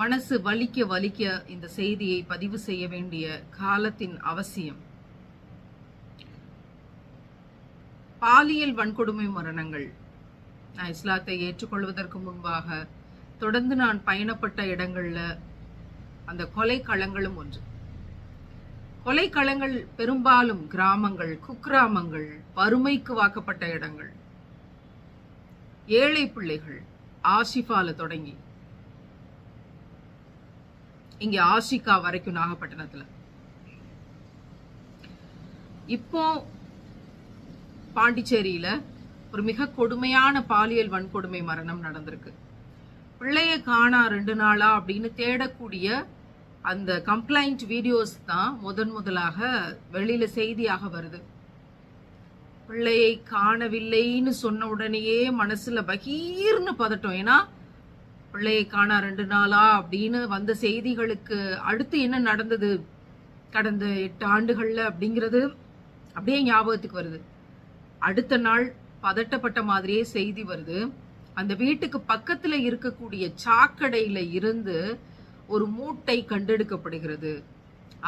மனசு வலிக்க வலிக்க இந்த செய்தியை பதிவு செய்ய வேண்டிய காலத்தின் அவசியம். பாலியல் வன்கொடுமை மரணங்கள். நான் இஸ்லாத்தை ஏற்றுக்கொள்வதற்கு முன்பாக தொடர்ந்து நான் பயணப்பட்ட இடங்கள்ல அந்த கொலை களங்களும் ஒன்று. கொலை களங்கள் பெரும்பாலும் கிராமங்கள் குக்கிராமங்கள் வறுமைக்கு வாக்கப்பட்ட இடங்கள். ஏழை பிள்ளைகள் ஆசிஃபால தொடங்கி. இங்க ஆஷிகா வரைக்கும் நாகப்பட்டினத்துல. இப்போ பாண்டிச்சேரியில ஒரு மிக கொடுமையான பாலியல் வன்கொடுமை மரணம் நடந்திருக்கு. பிள்ளைய காணா ரெண்டு நாளா அப்படின்னு தேடக்கூடிய அந்த கம்ப்ளைண்ட் வீடியோஸ் தான் முதன் முதலாக வெளியில செய்தியாக வருது. பிள்ளையை காணவில்லைன்னு சொன்ன உடனேயே மனசுல பகீர்னு பதட்டம். ஏன்னா பிள்ளையை காணா ரெண்டு நாளா அப்படின்னு வந்த செய்திகளுக்கு அடுத்து என்ன நடந்தது? கடந்த எட்டு ஆண்டுகள்ல அப்படிங்கிறது அப்படியே ஞாபகத்துக்கு வருது. அடுத்த நாள் பதட்டப்பட்ட மாதிரியே செய்தி வருது. அந்த வீட்டுக்கு பக்கத்துல இருக்கக்கூடிய சாக்கடையில இருந்து ஒரு மூட்டை கண்டெடுக்கப்படுகிறது.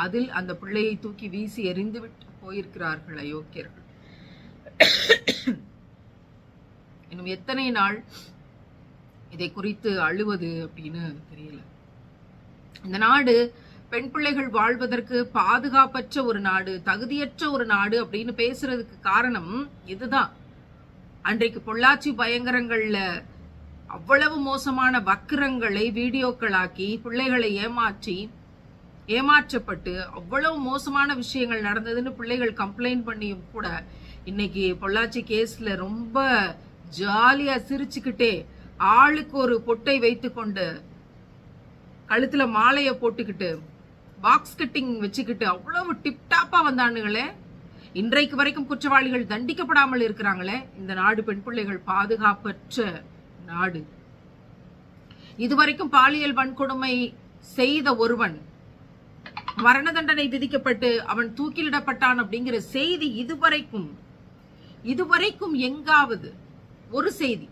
அதில் அந்த பிள்ளையை தூக்கி வீசி எறிந்து விட்டு போயிருக்கிறார்கள் அயோக்கியர்கள். இன்னும் எத்தனை நாள் இதை குறித்து அழுவது அப்படின்னு தெரியல. இந்த நாடு பெண் பிள்ளைகள் வாழ்வதற்கு பாதுகாப்பற்ற ஒரு நாடு தகுதியற்ற ஒரு நாடு அப்படின்னு பேசுறதுக்கு காரணம் இதுதான். அன்றைக்கு பொள்ளாச்சி பயங்கரங்கள்ல அவ்வளவு மோசமான வக்கிரங்களை வீடியோக்களாக்கி பிள்ளைகளை ஏமாற்றி ஏமாற்றப்பட்டு அவ்வளவு மோசமான விஷயங்கள் நடந்ததுன்னு பிள்ளைகள் கம்ப்ளைண்ட் பண்ணியும் கூட இன்னைக்கு பொள்ளாச்சி கேஸ்ல ரொம்ப ஜாலியா சிரிச்சுக்கிட்டே ஆளுக்கு ஒரு பொட்டை வைத்துக்கொண்டு கழுத்துல மாலைய போட்டுக்கிட்டு பாக்ஸ் கட்டிங் வச்சுக்கிட்டு அவ்வளவு டிப்டாப்பா வந்தானுங்களே இன்றைக்கு வரைக்கும் குற்றவாளிகள் தண்டிக்கப்படாமல் இருக்கிறாங்களே இந்த நாடு பெண் பிள்ளைகள் பாதுகாப்பற்ற நாடு. இதுவரைக்கும் பாலியல் வன்கொடுமை செய்த ஒருவன் மரண தண்டனை விதிக்கப்பட்டு அவன் தூக்கிலிடப்பட்டான் அப்படிங்கிற செய்தி இதுவரைக்கும் இதுவரைக்கும் எங்காவது ஒரு செய்தி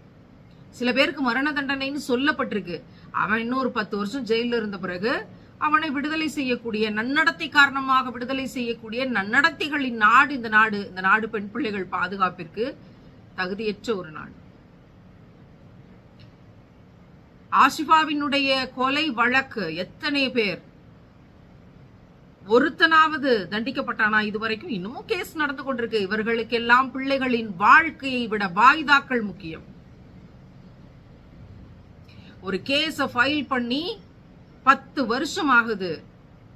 சில பேருக்கு மரண தண்டனைன்னு சொல்லப்பட்டிருக்கு. அவன் இன்னொரு பத்து வருஷம் ஜெயில இருந்த பிறகு அவனை விடுதலை செய்யக்கூடிய நன்னடத்தை காரணமாக விடுதலை செய்யக்கூடிய நன்னடத்தைகளின் நாடு இந்த நாடு இந்த நாடு பெண் பிள்ளைகள் பாதுகாப்பிற்கு தகுதியற்ற ஒரு நாடு. ஆஷிஃபாவினுடைய கொலை வழக்கு எத்தனை பேர்? ஒருத்தனாவது தண்டிக்கப்பட்டானா இதுவரைக்கும்? இன்னமும் கேஸ் நடந்து கொண்டிருக்கு. இவர்களுக்கெல்லாம் பிள்ளைகளின் வாழ்க்கையை விட வாய்தாக்கள் முக்கியம். ஒரு கேஸ ஃபைல் பண்ணி பத்து வருஷம் ஆகுது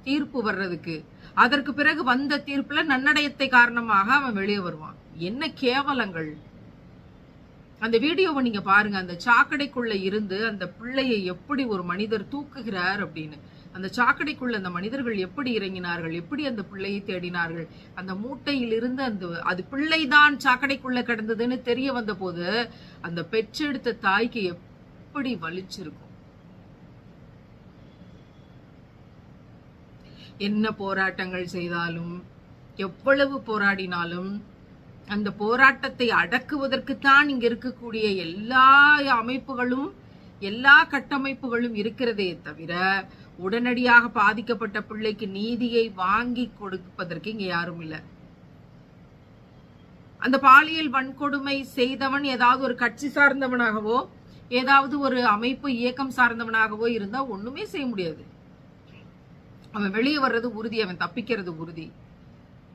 தீர்ப்பு வர்றதுக்கு. அதற்கு பிறகு வந்த தீர்ப்புல நன்னடயத்தை காரணமாக அவன் வெளியே வருவான். என்ன கேவலங்கள். அந்த வீடியோவை நீங்க பாருங்க. அந்த சாக்கடைக்குள்ள இருந்து அந்த பிள்ளையை எப்படி ஒரு மனிதர் தூக்குகிறார் அப்படின்னு. அந்த சாக்கடைக்குள்ள அந்த மனிதர்கள் எப்படி இறங்கினார்கள்? எப்படி அந்த பிள்ளையை தேடினார்கள்? அந்த மூட்டையிலிருந்து அந்த அது பிள்ளைதான் சாக்கடைக்குள்ள கிடந்ததுன்னு தெரிய வந்த போது அந்த பெற்றெடுத்த தாய்க்கு எப்படி வலிச்சிருக்கும்? என்ன போராட்டங்கள் செய்தாலும் எவ்வளவு போராடினாலும் அந்த போராட்டத்தை அடக்குவதற்குத்தான் இங்க இருக்கக்கூடிய எல்லா அமைப்புகளும் எல்லா கட்டமைப்புகளும் இருக்கிறதே தவிர உடனடியாக பாதிக்கப்பட்ட பிள்ளைக்கு நீதியை வாங்கி கொடுப்பதற்கு இங்க யாரும் இல்லை. அந்த பாலியல் வன்கொடுமை செய்தவன் ஏதாவது ஒரு கட்சி சார்ந்தவனாகவோ ஏதாவது ஒரு அமைப்பு இயக்கம் சார்ந்தவனாகவோ இருந்தா ஒண்ணுமே செய்ய முடியாது. அவன் வெளியே வர்றது உறுதி அவன் தப்பிக்கிறது உறுதி.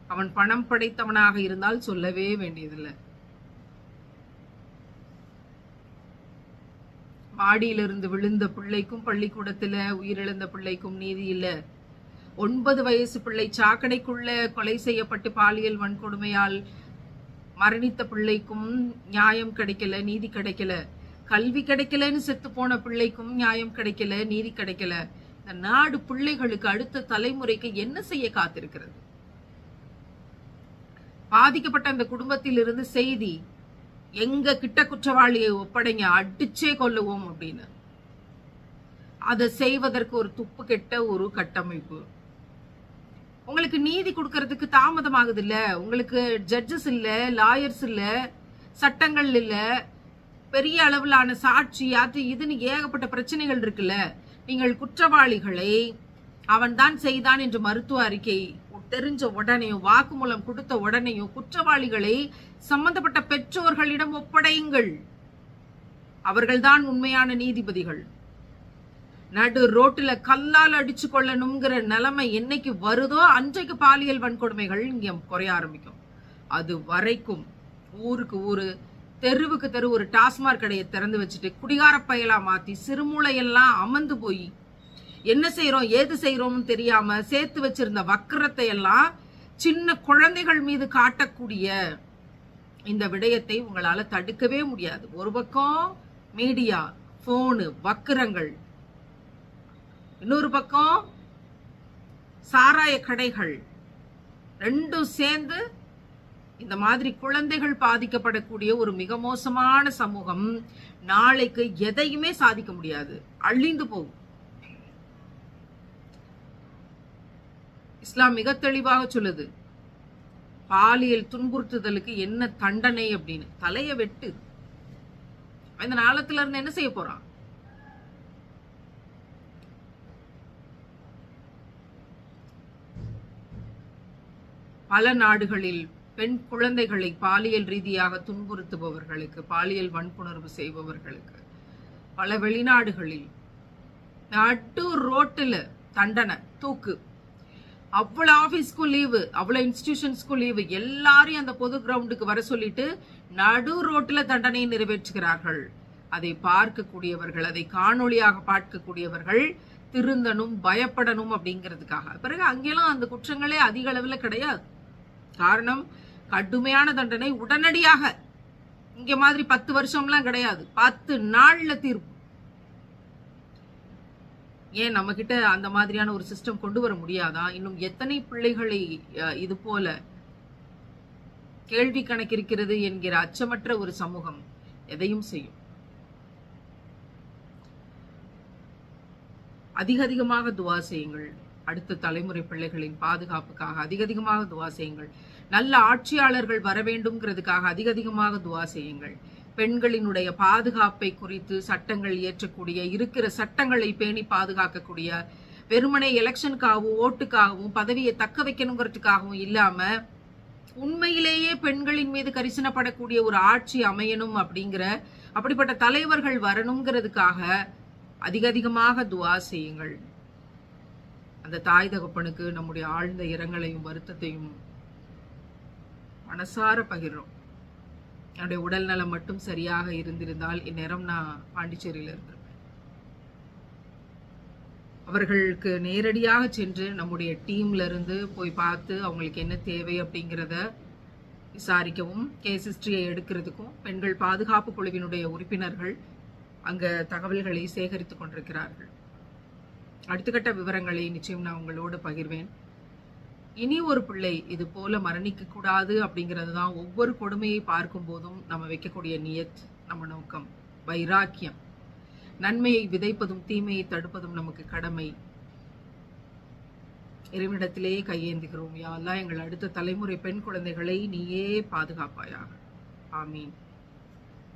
அவன் பணம் படைத்தவனாக இருந்தால் சொல்லவே வேண்டியதில்லை. மாடியிலிருந்து விழுந்த பிள்ளைக்கும் பள்ளிக்கூடத்துல உயிரிழந்த பிள்ளைக்கும் நீதி இல்ல. ஒன்பது வயசு பிள்ளை சாக்கடைக்குள்ள கொலை செய்யப்பட்டு பாலியல் வன்கொடுமையால் மரணித்த பிள்ளைக்கும் நியாயம் கிடைக்கல நீதி கிடைக்கல. கல்வி கிடைக்கலன்னு செத்து போன பிள்ளைக்கும் நியாயம் கிடைக்கல நீதி கிடைக்கல. இந்த நாடு பிள்ளைகளுக்கு அடுத்த தலைமுறைக்கு என்ன செய்ய காத்திருக்கிறது? பாதிக்கப்பட்ட அந்த குடும்பத்தில் இருந்து செய்தி எங்க கிட்ட குற்றவாளியை ஒப்படைங்க அடிச்சே கொல்லுவோம் அப்படின்னு. அதை செய்வதற்கு ஒரு துப்பு கெட்ட ஒரு கட்டமைப்பு. உங்களுக்கு நீதி கொடுக்கறதுக்கு தாமதம் ஆகுது இல்ல? உங்களுக்கு ஜட்ஜஸ் இல்ல லாயர்ஸ் இல்ல சட்டங்கள் இல்ல பெரிய அளவிலான சாட்சி அது இதுன்னு ஏகப்பட்ட பிரச்சனைகள் இருக்குல்ல. நீங்கள் குற்றவாளிகளை அவன்தான் செய்தான் என்று மருத்துவ அறிக்கை தெரிஞ்ச உடனேயும் வாக்குமூலம் கொடுத்த உடனேயும் குற்றவாளிகளை சம்பந்தப்பட்ட பெற்றோர்களிடம் ஒப்படையுங்கள். அவர்கள்தான் உண்மையான நீதிபதிகள். நடு ரோட்டில் கல்லால் அடிச்சு கொள்ளணுங்கிற நிலைமை என்னைக்கு வருதோ அன்றைக்கு பாலியல் வன்கொடுமைகள் இங்கே குறைய ஆரம்பிக்கும். அது வரைக்கும் ஊருக்கு ஊரு தெருவுக்கு தெரு ஒரு டாஸ்மாக் கடையை திறந்து வச்சுட்டு குடிகார பயலா மாத்தி சிறுமூளையெல்லாம் அமர்ந்து போய் என்ன செய்கிறோம் ஏது செய்கிறோம்னு தெரியாம சேர்த்து வச்சிருந்த வக்கரத்தை எல்லாம் சின்ன குழந்தைகள் மீது காட்டக்கூடிய இந்த விடயத்தை உங்களால தடுக்கவே முடியாது. ஒரு பக்கம் மீடியா போனு வக்கிரங்கள் இன்னொரு பக்கம் சாராய கடைகள் ரெண்டும் சேர்ந்து இந்த மாதிரி குழந்தைகள் பாதிக்கப்படக்கூடிய ஒரு மிக மோசமான சமூகம் நாளைக்கு எதையுமே சாதிக்க முடியாது. அழிந்து போகும். இஸ்லாம் மிக தெளிவாக சொல்லுது. பாலியல் துன்புறுத்துதலுக்கு என்ன தண்டனை அப்படின்னு. தலைய வெட்டு. இந்த நாளத்துல இருந்து என்ன செய்ய போறான்? பல நாடுகளில் பெண் குழந்தைகளை பாலியல் ரீதியாக துன்புறுத்துபவர்களுக்கு பாலியல் வன்புணர்வு செய்பவர்களுக்கு. பல வெளிநாடுகளில் நட்டு ரோட்டுல தண்டனை தூக்கு. அவ்வளோ ஆஃபீஸ்க்கும் லீவு அவ்வளவு இன்ஸ்டிடியூஷன்ஸ்க்கும் லீவு எல்லாரையும் அந்த பொது கிரவுண்டுக்கு வர சொல்லிட்டு நடு ரோட்டுல தண்டனையை நிறைவேற்றுகிறார்கள். அதை பார்க்கக்கூடியவர்கள் அதை காணொளியாக பார்க்கக்கூடியவர்கள் திருந்தனும் பயப்படணும் அப்படிங்கிறதுக்காக. பிறகு அங்கெல்லாம் அந்த குற்றங்களே அதிக அளவில் கிடையாது. காரணம் கடுமையான தண்டனை உடனடியாக. இங்க மாதிரி பத்து வருஷம்லாம் கிடையாது. பத்து நாள்ல தீர்ப்பு. ஏன் நம்ம கிட்ட அந்த மாதிரியான ஒரு சிஸ்டம் கொண்டு வர முடியாதா? இன்னும் எத்தனை பிள்ளைகளை இது போல கேள்வி கணக்கிருக்கிறது என்கிற அச்சமற்ற ஒரு சமூகம் எதையும் செய்யும். அதிக அதிகமாக துவா செய்யுங்கள். அடுத்த தலைமுறை பிள்ளைகளின் பாதுகாப்புக்காக அதிக அதிகமாக துவா செய்யுங்கள். நல்ல ஆட்சியாளர்கள் வர வேண்டும்ங்கிறதுக்காக அதிக அதிகமாக துவா செய்யுங்கள். பெண்களினுடைய பாதுகாப்பை குறித்து சட்டங்கள் இயற்றக்கூடிய இருக்கிற சட்டங்களை பேணி பாதுகாக்கக்கூடிய வெறுமனே எலெக்ஷனுக்காகவும் ஓட்டுக்காகவும் பதவியை தக்க வைக்கணுங்கிறதுக்காகவும் இல்லாம உண்மையிலேயே பெண்களின் மீது கரிசனப்படக்கூடிய ஒரு ஆட்சி அமையணும் அப்படிங்கிற அப்படிப்பட்ட தலைவர்கள் வரணுங்கிறதுக்காக அதிக அதிகமாக துவா செய்யுங்கள். அந்த தாய் தகப்பனுக்கு நம்முடைய ஆழ்ந்த இரங்கலையும் வருத்தத்தையும் மனசார பகிர்றோம். என்னுடைய உடல் நலம் மட்டும் சரியாக இருந்திருந்தால் இந்நேரம் நான் பாண்டிச்சேரியில் இருந்திருப்பேன். அவர்களுக்கு நேரடியாக சென்று நம்முடைய டீம்ல இருந்து போய் பார்த்து அவங்களுக்கு என்ன தேவை அப்படிங்கிறத விசாரிக்கவும் கேஸ் ஹிஸ்டரியை எடுக்கிறதுக்கும் பெண்கள் பாதுகாப்பு குழுவினுடைய உறுப்பினர்கள் அங்க தகவல்களை சேகரித்துக் கொண்டிருக்கிறார்கள். அடுத்த கட்ட விவரங்களை நிச்சயம் நான் உங்களோடு பகிர்வேன். இனி ஒரு பிள்ளை இது போல மரணிக்க கூடாது அப்படிங்கிறது தான் ஒவ்வொரு கொடுமையை பார்க்கும் போதும் நம்ம வைக்கக்கூடிய நியத் நம்ம நோக்கம். வைராக்கியம். நன்மையை விதைப்பதும் தீமையை தடுப்பதும் நமக்கு கடமை. இறைவனிடத்திலேயே கையேந்துகிறோம். யாரெல்லாம் எங்கள் அடுத்த தலைமுறை பெண் குழந்தைகளை நீயே பாதுகாப்பாயாக. ஆமீன்.